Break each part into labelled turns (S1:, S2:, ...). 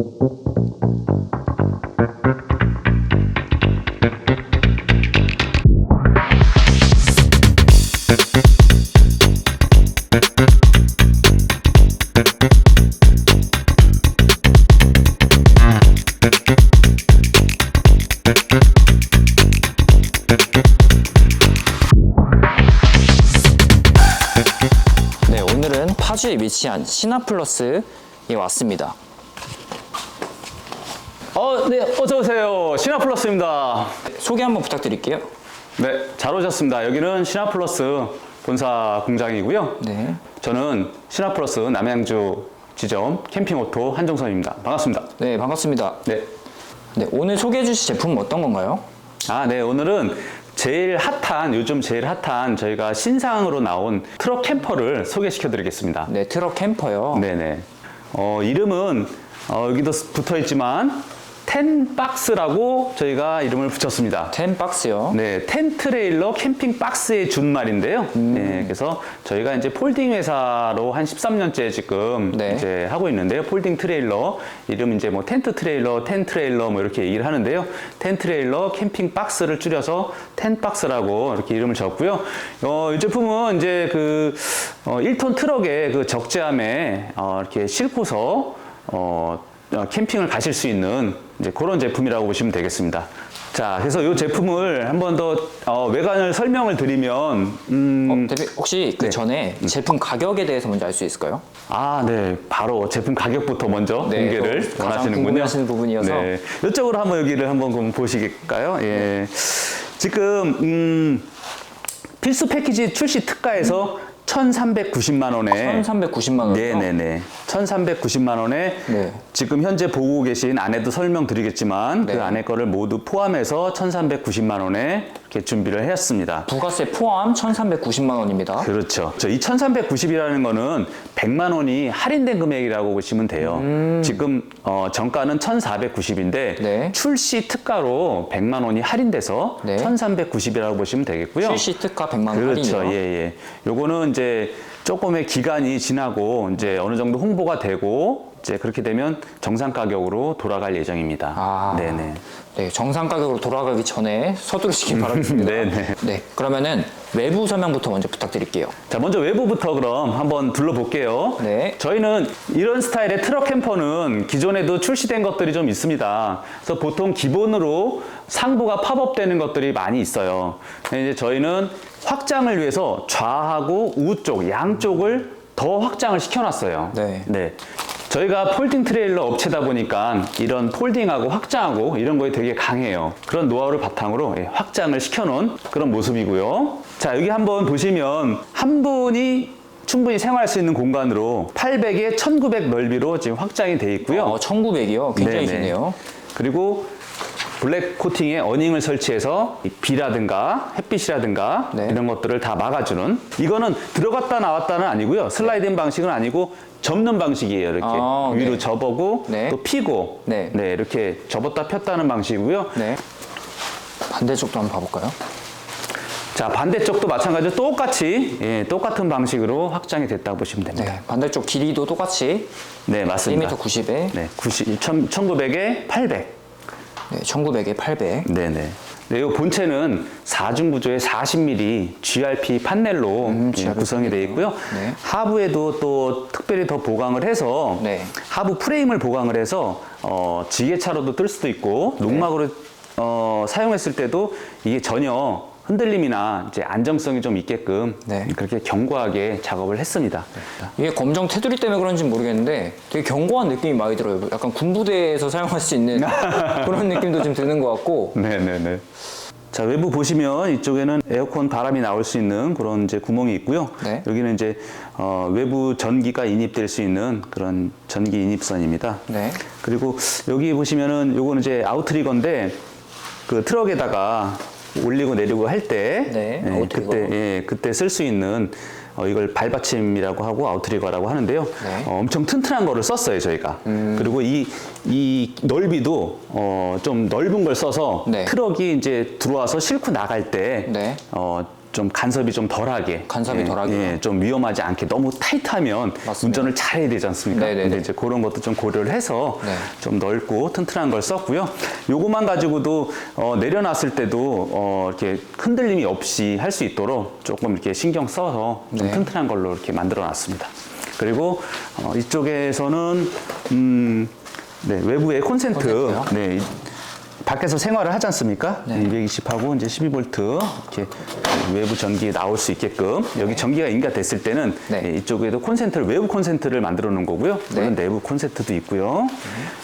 S1: 네, 오늘은 파주에 위치한 시나플러스에 왔습니다.
S2: 어, 네, 어서 오세요. 시나플러스입니다.
S1: 소개 한번 부탁드릴게요.
S2: 네, 잘 오셨습니다. 여기는 시나플러스 본사 공장이고요.
S1: 네.
S2: 저는 시나플러스 남양주 지점 캠핑오토 한정선입니다. 반갑습니다.
S1: 네, 반갑습니다.
S2: 네.
S1: 네, 오늘 소개해 주실 제품은 어떤 건가요?
S2: 아, 네. 오늘은 제일 핫한, 요즘 제일 핫한 저희가 신상으로 나온 트럭 캠퍼를 소개시켜 드리겠습니다.
S1: 네, 트럭 캠퍼요.
S2: 네네. 어, 이름은 어, 여기도 붙어 있지만 텐박스라고 저희가 이름을 붙였습니다.
S1: 텐 박스요.
S2: 네, 텐 트레일러 캠핑 박스의 준말인데요.
S1: 음.
S2: 네, 그래서 저희가 이제 폴딩 회사로 한 13년째 지금
S1: 네.
S2: 이제 하고 있는데요. 폴딩 트레일러 이름 이제 뭐 텐트 트레일러, 텐 트레일러 뭐 이렇게 얘기를 하는데요. 텐 트레일러 캠핑 박스를 줄여서 텐 박스라고 이렇게 이름을 적고요. 어, 이 제품은 이제 그 어, 1톤 트럭에 그 적재함에 어, 이렇게 싣고서 어, 어, 캠핑을 가실 수 있는 이제 그런 제품이라고 보시면 되겠습니다. 자, 그래서 이 제품을 한 번 더 어, 외관을 설명을 드리면, 음,
S1: 어, 대표 혹시 그 전에 제품 가격에 대해서 먼저 알 수 있을까요?
S2: 아, 네, 바로 제품 가격부터 먼저
S1: 네,
S2: 공개를 원하시는군요.
S1: 궁금해하시는 부분이어서.
S2: 네, 이쪽으로 한번 여기를 한번 그럼 보시겠까요? 예, 지금 음, 필수 패키지 출시 특가에서 1,390만 원에
S1: 1,390만 원이요.
S2: 네네네. 1,390만 원에
S1: 네.
S2: 지금 현재 보고 계신 안에도 설명드리겠지만
S1: 네.
S2: 그 안에 거를 모두 포함해서 1,390만 원에 이렇게 준비를 했습니다.
S1: 부가세 포함 1,390만 원입니다.
S2: 그렇죠. 저 2,390이라는 거는 100만 원이 할인된 금액이라고 보시면 돼요. 지금 어, 정가는 1,490인데
S1: 음. 네. 출시
S2: 출시 특가로 100만 원이 할인돼서
S1: 네.
S2: 1,390이라고 보시면 되겠고요.
S1: 출시 특가 100만 원
S2: 그렇죠.
S1: 할인이요.
S2: 예, 예. 요거는 이제 조금의 기간이 지나고 이제 어느 정도 홍보가 되고 이제 그렇게 되면 정상 가격으로 돌아갈 예정입니다.
S1: 아.
S2: 네네.
S1: 네, 정상 가격으로 돌아가기 전에 서두르시기 바랍니다.
S2: 네네.
S1: 네, 그러면은 외부 설명부터 먼저 부탁드릴게요.
S2: 자, 먼저 외부부터 그럼 한번 둘러볼게요.
S1: 네.
S2: 저희는 이런 스타일의 트럭 캠퍼는 기존에도 출시된 것들이 좀 있습니다. 그래서 보통 기본으로 상부가 팝업되는 것들이 많이 있어요. 근데 이제 저희는 확장을 위해서 좌하고 우쪽 양쪽을 더 확장을 시켜놨어요.
S1: 네.
S2: 저희가 폴딩 트레일러 업체다 보니까 이런 폴딩하고 확장하고 이런 거에 되게 강해요. 그런 노하우를 바탕으로 예, 확장을 시켜놓은 그런 모습이고요. 자, 여기 한번 보시면 한 분이 충분히 생활할 수 있는 공간으로 800에 1900 넓이로 지금 확장이 돼 있고요.
S1: 어, 1,900이요. 굉장히
S2: 네네.
S1: 기네요.
S2: 그리고 블랙 코팅에 어닝을 설치해서 이 비라든가 햇빛이라든가
S1: 네.
S2: 이런 것들을 다 막아주는 이거는 들어갔다 나왔다는 아니고요 슬라이딩 방식은 아니고 접는 방식이에요 이렇게
S1: 아,
S2: 위로
S1: 네.
S2: 접어고
S1: 네.
S2: 또 피고
S1: 네.
S2: 이렇게 접었다 폈다는 방식이고요
S1: 네. 반대쪽도 한번 봐볼까요?
S2: 자 반대쪽도 마찬가지로 똑같이 예, 똑같은 방식으로 확장이 됐다고 보시면 됩니다
S1: 네, 반대쪽 길이도 똑같이
S2: 네, 맞습니다
S1: 1m 90에
S2: 네, 90, 1900에 800
S1: 네, 1900에 800.
S2: 네네. 네, 이 본체는 4중 구조의 40mm GRP 판넬로
S1: 음,
S2: 예, 구성이 되어 있고요.
S1: 네.
S2: 하부에도 또 특별히 더 보강을 해서
S1: 네.
S2: 하부 프레임을 보강을 해서 어, 지게차로도 뜰 수도 있고
S1: 네.
S2: 농막으로 어, 사용했을 때도 이게 전혀 흔들림이나 이제 안정성이 좀 있게끔
S1: 네.
S2: 그렇게 견고하게 작업을 했습니다.
S1: 이게 검정 테두리 때문에 그런지 모르겠는데 되게 견고한 느낌이 많이 들어요. 약간 군부대에서 사용할 수 있는 그런 느낌도 좀 드는 것 같고.
S2: 네네네. 자 외부 보시면 이쪽에는 에어컨 바람이 나올 수 있는 그런 이제 구멍이 있고요.
S1: 네.
S2: 여기는 이제 어, 외부 전기가 인입될 수 있는 그런 전기 인입선입니다.
S1: 네.
S2: 그리고 여기 보시면은 요거는 이제 아우트리거인데 그 트럭에다가 올리고 내리고 할때
S1: 네,
S2: 예. 그때 예, 그때 쓸 수 있는 어, 이걸 발받침이라고 하고 아우트리거라고 하는데요.
S1: 네. 음.
S2: 어, 엄청 튼튼한 거를 썼어요 저희가. 그리고 이 이 넓이도 어, 좀 넓은 걸 써서
S1: 네.
S2: 트럭이 이제 들어와서 싣고 나갈 때
S1: 네.
S2: 어, 좀 간섭이 좀 덜하게
S1: 간섭이
S2: 예,
S1: 덜하게.
S2: 예, 좀 위험하지 않게 너무 타이트하면
S1: 맞습니다.
S2: 운전을 잘해야 되지 않습니까?
S1: 네네네.
S2: 근데 이제 그런 것도 좀 고려를 해서
S1: 네.
S2: 좀 넓고 튼튼한 걸 썼고요. 요것만 가지고도 어, 내려놨을 때도 어, 이렇게 흔들림이 없이 할 수 있도록 조금 이렇게 신경 써서 좀
S1: 네.
S2: 튼튼한 걸로 이렇게 만들어 놨습니다. 그리고 어, 이쪽에서는 음, 네, 외부에 콘센트,
S1: 콘센트요?
S2: 네, 이- 밖에서 생활을 하지 않습니까?
S1: 네.
S2: 220하고 이제 12V 이렇게 외부 전기 나올 수 있게끔 여기 전기가 인가 됐을 때는
S1: 네.
S2: 예, 이쪽에도 콘센트를 외부 콘센트를 만들어 놓은 거고요.
S1: 네.
S2: 물론 내부 콘센트도 있고요.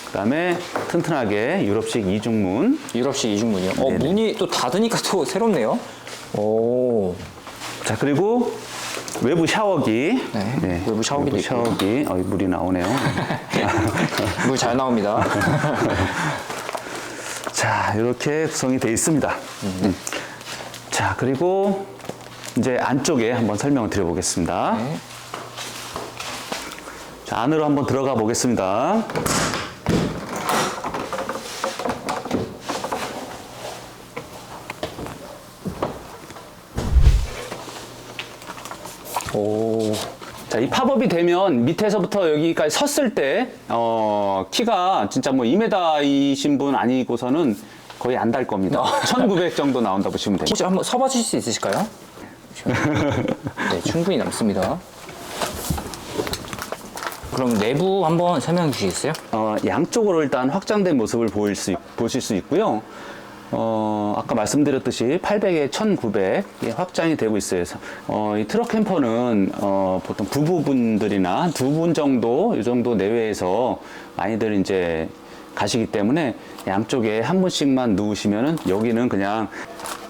S2: 그다음에 튼튼하게 유럽식 이중문.
S1: 유럽식 이중문이요. 어,
S2: 네네.
S1: 문이 또 닫으니까 또 새롭네요. 오.
S2: 자 그리고 외부 샤워기.
S1: 네, 외부 샤워기도
S2: 외부
S1: 있고요.
S2: 샤워기. 어, 물이 나오네요.
S1: 물 잘 나옵니다.
S2: 자, 이렇게 구성이 되어 있습니다. 음. 자, 그리고 이제 안쪽에 한번 설명을 드려보겠습니다.
S1: 네.
S2: 자, 안으로 한번 들어가 보겠습니다. 팝업이 되면 밑에서부터 여기까지 섰을 때, 어, 키가 진짜 뭐 2m이신 분 아니고서는 거의 안 달 겁니다. 1900 정도 나온다 보시면 됩니다.
S1: 혹시 한번 서봐 주실 수 있으실까요? 네, 충분히 남습니다. 그럼 내부 한번 설명해 주시겠어요?
S2: 어, 양쪽으로 일단 확장된 모습을 보일 수, 있- 보실 수 있고요. 어, 아까 말씀드렸듯이 800에 1900 예, 확장이 되고 있어요. 어, 이 트럭 캠퍼는 어, 보통 부부분들이나 두 분 정도, 이 정도 내외에서 많이들 이제 가시기 때문에 양쪽에 한 분씩만 누우시면은 여기는 그냥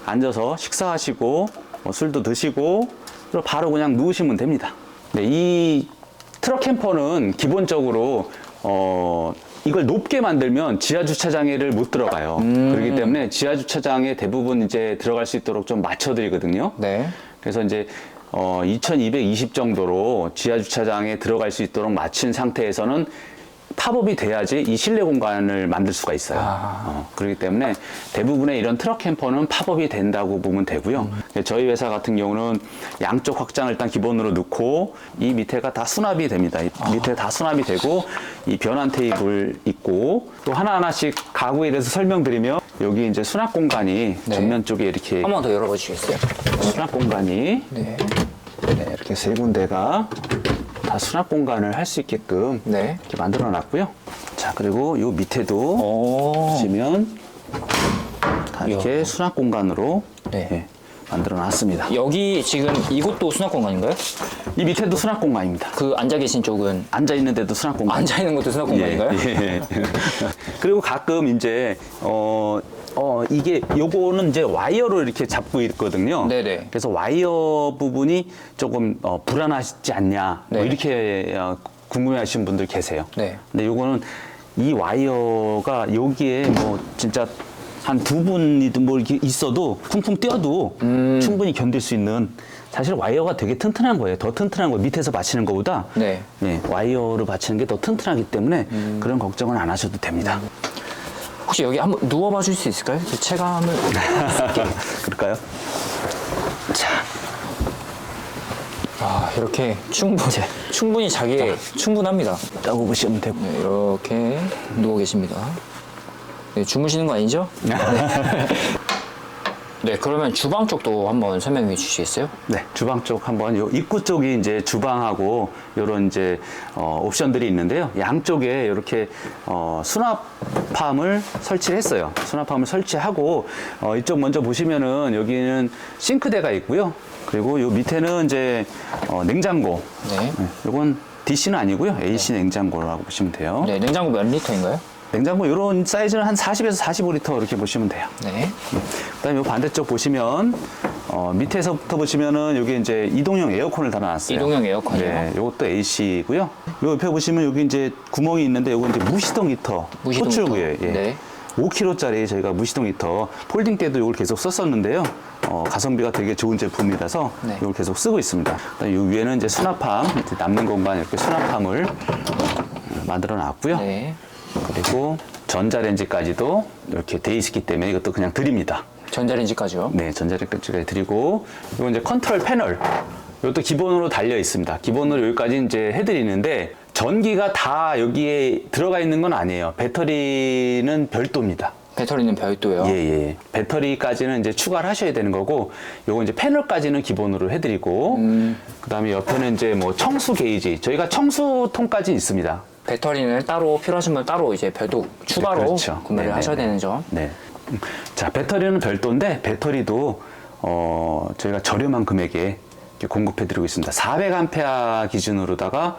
S2: 앉아서 식사하시고 뭐 술도 드시고 바로 그냥 누우시면 됩니다. 네, 이 트럭 캠퍼는 기본적으로 어 이걸 높게 만들면 지하 주차장에를 못 들어가요. 그렇기 때문에 지하 주차장에 대부분 이제 들어갈 수 있도록 좀 맞춰드리거든요.
S1: 네.
S2: 그래서 이제 어 2220 정도로 지하 주차장에 들어갈 수 있도록 맞춘 상태에서는 팝업이 돼야지 이 실내 공간을 만들 수가 있어요. 어, 그렇기 때문에 대부분의 이런 트럭 캠퍼는 팝업이 된다고 보면 되고요. 근데 저희 회사 같은 경우는 양쪽 확장을 일단 기본으로 넣고 이 밑에가 다 수납이 됩니다. 이 밑에 다 수납이 되고 이 변환 테이블 있고 또 하나하나씩 가구에 대해서 설명드리면 여기 이제 수납 공간이
S1: 네.
S2: 전면 쪽에 이렇게
S1: 한 번 더 열어봐 주시겠어요?
S2: 수납 공간이
S1: 네.
S2: 네, 이렇게 세 군데가 다 수납 공간을 할 수 있게끔
S1: 네.
S2: 이렇게 만들어 놨고요. 자, 그리고 요 밑에도
S1: 오.
S2: 보시면 다 이렇게 수납 공간으로
S1: 네.
S2: 예, 만들어 놨습니다.
S1: 여기 지금 이곳도 수납 공간인가요?
S2: 이 밑에도 수납 공간입니다.
S1: 그 앉아 계신 쪽은
S2: 앉아 있는 데도 수납 공간.
S1: 앉아 있는 것도 수납 공간인가요?
S2: 예, 예. 그리고 가끔 이제 어, 어 이게 요거는 이제 와이어로 이렇게 잡고 있거든요.
S1: 네네.
S2: 그래서 와이어 부분이 조금 어, 불안하지 않냐 뭐
S1: 네.
S2: 이렇게 어, 궁금해하시는 분들 계세요.
S1: 네.
S2: 근데 요거는 이 와이어가 여기에 뭐 진짜 한 두 분이든 뭐 이렇게 있어도 쿵쿵 뛰어도
S1: 음.
S2: 충분히 견딜 수 있는 사실 와이어가 되게 튼튼한 거예요. 더 튼튼한 거 밑에서 받치는 것보다
S1: 네.
S2: 예, 와이어로 받치는 게 더 튼튼하기 때문에
S1: 음.
S2: 그런 걱정은 안 하셔도 됩니다.
S1: 혹시 여기 한번 누워봐 줄 수 있을까요? 제 체감을.
S2: 그럴까요? 자,
S1: 아, 이렇게 충분, 충분히 자기에 충분합니다.
S2: 따고 보시면 되고.
S1: 네, 이렇게 누워 계십니다. 네, 주무시는 거 아니죠? 네, 그러면 주방 쪽도 한번 설명해 주시겠어요?
S2: 네, 주방 쪽 한번 요 입구 쪽이 이제 주방하고 요런 이제 어, 옵션들이 있는데요. 양쪽에 이렇게 어, 수납함을 설치를 했어요. 수납함을 설치하고 어, 이쪽 먼저 보시면은 여기는 싱크대가 있고요. 그리고 요 밑에는 이제 어, 냉장고.
S1: 네.
S2: 네, 요건 DC는 아니고요. AC 냉장고라고 보시면 돼요.
S1: 네, 냉장고 몇 리터인가요?
S2: 냉장고 이런 사이즈는 한 40에서 45리터 이렇게 보시면 돼요.
S1: 네.
S2: 그다음에 요 반대쪽 보시면 어, 밑에서부터 보시면은 여기 이제 이동형 에어컨을 달아놨어요.
S1: 이동형 에어컨이요?
S2: 네, 이것도 AC고요. 요 옆에 보시면 여기 이제 구멍이 있는데 요거 이제 무시동 히터.
S1: 무시동
S2: 호출구예요. 예.
S1: 네.
S2: 5kg짜리 저희가 무시동 히터 폴딩 때도 이걸 계속 썼었는데요. 어, 가성비가 되게 좋은 제품이라서
S1: 네.
S2: 이걸 계속 쓰고 있습니다. 그다음에 요 위에는 이제 수납함, 이제 남는 공간 이렇게 수납함을 어, 만들어 놨고요.
S1: 네.
S2: 그리고 전자레인지까지도 이렇게 돼 있기 때문에 이것도 그냥 드립니다.
S1: 전자레인지까지요.
S2: 네, 전자레인지까지 드리고 이건 이제 컨트롤 패널. 이것도 기본으로 달려 있습니다. 기본으로 여기까지 이제 해드리는데 전기가 다 여기에 들어가 있는 건 아니에요. 배터리는 별도입니다.
S1: 배터리는 별도예요.
S2: 예, 예. 배터리까지는 이제 추가를 하셔야 되는 거고, 요거 이제 패널까지는 기본으로 해드리고,
S1: 음.
S2: 그 다음에 옆에는 이제 뭐 청수 게이지. 저희가 청수통까지 있습니다.
S1: 배터리는 따로 필요하신 분 따로 이제 별도 추가로
S2: 그렇죠.
S1: 구매를
S2: 네네네.
S1: 하셔야 되는 점.
S2: 네. 음, 자, 배터리는 별도인데, 배터리도, 어, 저희가 저렴한 금액에 이렇게 공급해 드리고 있습니다. 400A 기준으로다가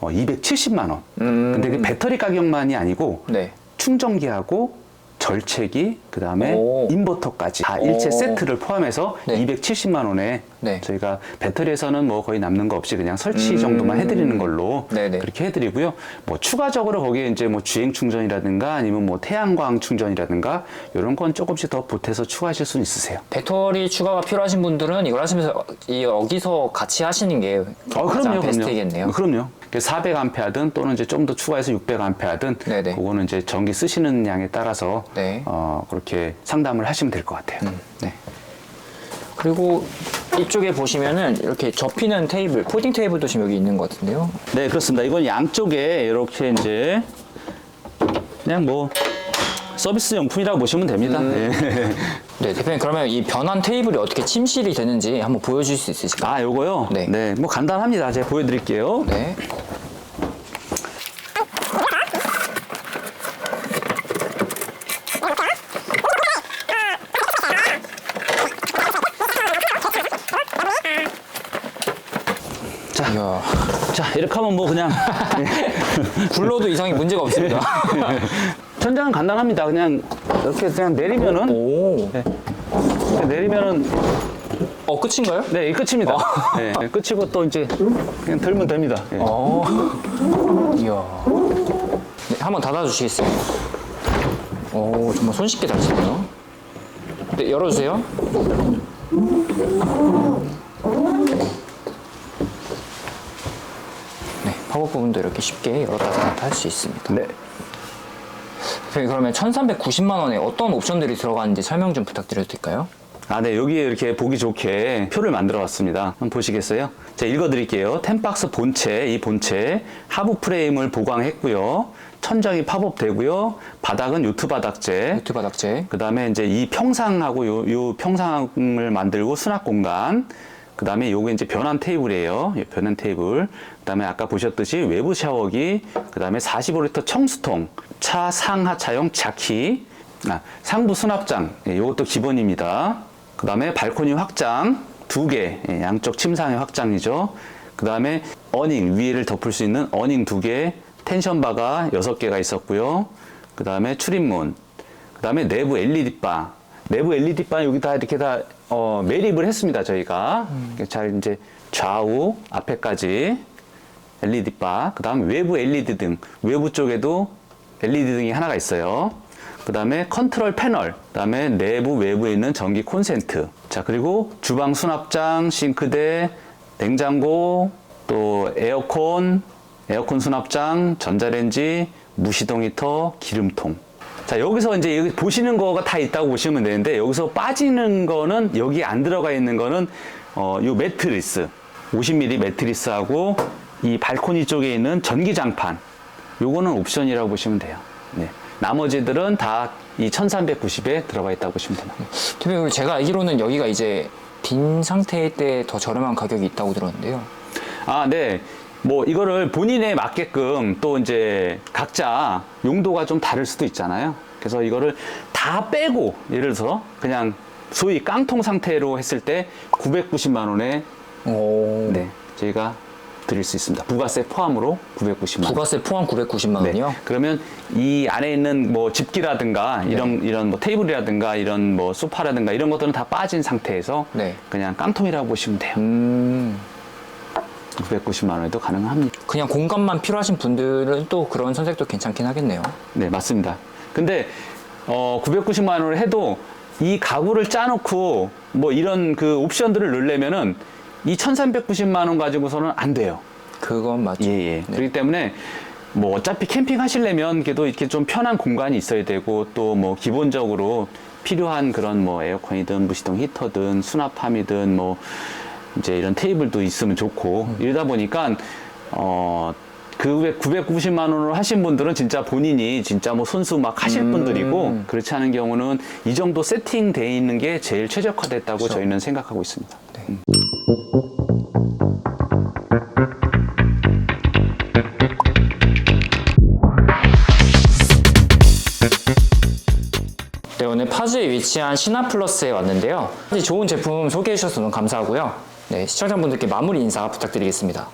S2: 어, 270만 원.
S1: 음.
S2: 근데 그 배터리 가격만이 아니고,
S1: 네.
S2: 충전기하고 절체기, 그 다음에
S1: 오.
S2: 인버터까지 다
S1: 오.
S2: 일체 세트를 포함해서
S1: 네.
S2: 270만 원에
S1: 네.
S2: 저희가 배터리에서는 뭐 거의 남는 거 없이 그냥 설치 정도만 해드리는 걸로
S1: 음. 네네.
S2: 그렇게 해드리고요. 뭐 추가적으로 거기에 이제 뭐 주행 충전이라든가 아니면 뭐 태양광 충전이라든가 이런 건 조금씩 더 보태서 추가하실 수는 있으세요.
S1: 배터리 추가가 필요하신 분들은 이걸 하시면서 이 여기서 같이 하시는 게
S2: 어,
S1: 가장
S2: 그럼요,
S1: 베스트겠네요.
S2: 그럼요. 400A든 또는 이제 좀 더 추가해서 600A든
S1: 네네.
S2: 그거는 이제 전기 쓰시는 양에 따라서
S1: 네. 음.
S2: 어, 그렇게 상담을 하시면 될 것 같아요. 네.
S1: 그리고 이쪽에 보시면은 이렇게 접히는 테이블, 포딩 테이블도 지금 여기 있는 것 같은데요.
S2: 네, 그렇습니다. 이건 양쪽에 이렇게 이제 그냥 뭐 서비스 용품이라고 보시면 됩니다. 네.
S1: 네, 대표님 그러면 이 변환 테이블이 어떻게 침실이 되는지 한번 보여줄 수 있으실까요?
S2: 아, 요거요?
S1: 네.
S2: 네. 뭐 간단합니다. 제가 보여드릴게요.
S1: 네.
S2: 자,
S1: 이야,
S2: 자, 이렇게 하면 뭐 그냥
S1: 굴러도 이상이 문제가 없습니다.
S2: 천장은 간단합니다. 그냥 이렇게 그냥 내리면은
S1: 오,
S2: 이렇게 내리면은
S1: 어 끝인가요?
S2: 네, 이 끝입니다. 네, 끝이고 또 이제 그냥 들면 됩니다. 예.
S1: 어, 이야. 네, 한번 닫아주시겠어요? 오, 정말 손쉽게 잘 쓰네요. 네, 열어주세요. 네, 팝업 부분도 이렇게 쉽게 열었다 닫았다 할 수 있습니다.
S2: 네.
S1: 대표님, 그러면 1,390만 원에 어떤 옵션들이 들어가는지 설명 좀 부탁드려도 될까요?
S2: 아, 네. 여기에 이렇게 보기 좋게 표를 만들어 왔습니다. 한번 보시겠어요? 제가 읽어 드릴게요. 템박스 본체, 이 본체, 하부 프레임을 보강했고요. 천장이 팝업 되고요. 바닥은 요트 바닥재.
S1: 유튜브 바닥재.
S2: 그 다음에 이제 이 평상하고 요, 요 평상을 만들고 수납 공간. 그 다음에 요게 이제 변환 테이블이에요. 예, 변환 테이블. 그 다음에 아까 보셨듯이 외부 샤워기. 그 다음에 45리터 청수통. 차 상하차용 자키. 아, 상부 수납장. 예, 요것도 기본입니다. 그 다음에 발코니 확장. 두 개. 예, 양쪽 침상의 확장이죠. 그 다음에 어닝. 위에를 덮을 수 있는 어닝 두 개. 텐션 바가 여섯 개가 있었고요. 그 다음에 출입문. 그 다음에 내부 LED-바. 내부 LED-바 여기 다 이렇게 다, 어, 매립을 했습니다, 저희가. 이렇게 잘 이제 좌우, 앞에까지 LED-바. 그 다음 외부 LED 등. 외부 쪽에도 LED 등이 하나가 있어요. 그 다음에 컨트롤 패널. 그 다음에 내부, 외부에 있는 전기 콘센트. 자, 그리고 주방 수납장, 싱크대, 냉장고, 또 에어컨, 에어컨 수납장, 전자레인지, 무시동 히터, 기름통. 자, 여기서 이제 여기 보시는 거가 다 있다고 보시면 되는데, 여기서 빠지는 거는, 여기 안 들어가 있는 거는, 어, 요 매트리스. 50mm 매트리스하고, 이 발코니 쪽에 있는 전기장판. 요거는 옵션이라고 보시면 돼요. 네. 나머지들은 다 이 1390에 들어가 있다고 보시면 됩니다.
S1: 대표님, 제가 알기로는 여기가 이제 빈 상태일 때 더 저렴한 가격이 있다고 들었는데요.
S2: 아, 네. 뭐 이거를 본인에 맞게끔 또 이제 각자 용도가 좀 다를 수도 있잖아요. 그래서 이거를 다 빼고 예를 들어서 그냥 소위 깡통 상태로 했을 때 990만 원에
S1: 오.
S2: 네, 저희가 드릴 수 있습니다. 부가세 포함으로 990만 원.
S1: 부가세 포함 990만
S2: 네.
S1: 원이요?
S2: 그러면 이 안에 있는 뭐 집기라든가 이런 이런 뭐 테이블이라든가 이런 뭐 소파라든가 이런 것들은 다 빠진 상태에서
S1: 네.
S2: 그냥 깡통이라고 보시면 돼요.
S1: 음,
S2: 990만 원에도 가능합니다.
S1: 그냥 공간만 필요하신 분들은 또 그런 선택도 괜찮긴 하겠네요.
S2: 네, 맞습니다. 근데 어 990만 원을 해도 이 가구를 짜놓고 뭐 이런 그 옵션들을 넣으려면은 이 1,390만 원 가지고서는 안 돼요.
S1: 그건 맞죠.
S2: 예, 예. 그렇기 때문에 뭐 어차피 캠핑 하시려면 그래도 이렇게 좀 편한 공간이 있어야 되고 또 뭐 기본적으로 필요한 그런 뭐 에어컨이든 무시동 히터든 수납함이든 뭐 이제 이런 테이블도 있으면 좋고 이러다 보니까 어. 그 990만 원으로 하신 분들은 진짜 본인이 진짜 뭐 손수 막 하실 분들이고 그렇지 않은 경우는 이 정도 세팅돼 있는 게 제일 최적화됐다고 저희는 생각하고 있습니다.
S1: 네, 오늘 파주에 위치한 시나플러스에 왔는데요. 좋은 제품 소개해 주셔서 너무 감사하고요. 네, 시청자분들께 마무리 인사 부탁드리겠습니다.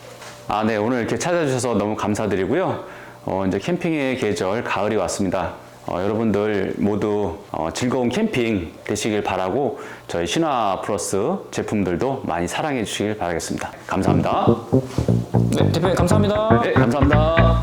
S2: 아, 네. 오늘 이렇게 찾아주셔서 너무 감사드리고요. 어, 이제 캠핑의 계절, 가을이 왔습니다. 어, 여러분들 모두 어, 즐거운 캠핑 되시길 바라고 저희 신화 플러스 제품들도 많이 사랑해 주시길 바라겠습니다. 감사합니다.
S1: 네, 대표님 감사합니다.
S2: 네, 감사합니다.